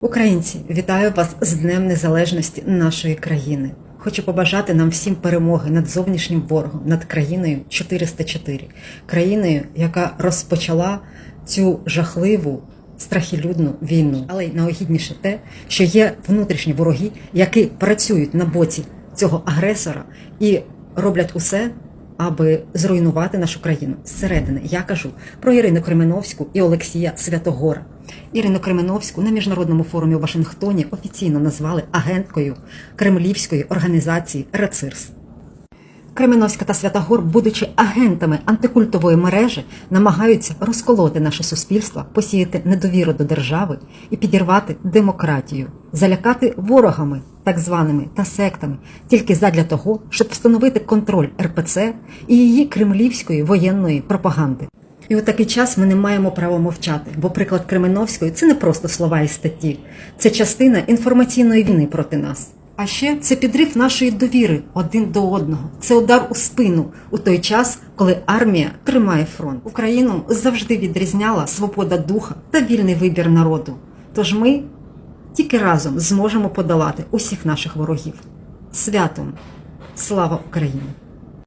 Українці, вітаю вас з Днем Незалежності нашої країни. Хочу побажати нам всім перемоги над зовнішнім ворогом, над країною 404, країною, яка розпочала цю жахливу страхілюдну війну. Але й найогідніше те, що є внутрішні вороги, які працюють на боці цього агресора і роблять усе, аби зруйнувати нашу країну зсередини. Я кажу про Ірину Кременовську і Олексія Святогора. Ірину Кременовську на міжнародному форумі у Вашингтоні офіційно назвали агенткою кремлівської організації РЕЦИРС. Кременовська та Святогор, будучи агентами антикультової мережі, намагаються розколоти наше суспільство, посіяти недовіру до держави і підірвати демократію, залякати ворогами, так званими та сектами, тільки задля того, щоб встановити контроль РПЦ і її кремлівської воєнної пропаганди. І у такий час ми не маємо права мовчати, бо приклад Кременовської це не просто слова і статті, це частина інформаційної війни проти нас. А ще це підрив нашої довіри один до одного. Це удар у спину у той час, коли армія тримає фронт. Україну завжди відрізняла свобода духа та вільний вибір народу. Тож ми тільки разом зможемо подолати усіх наших ворогів. Святом! Слава Україні!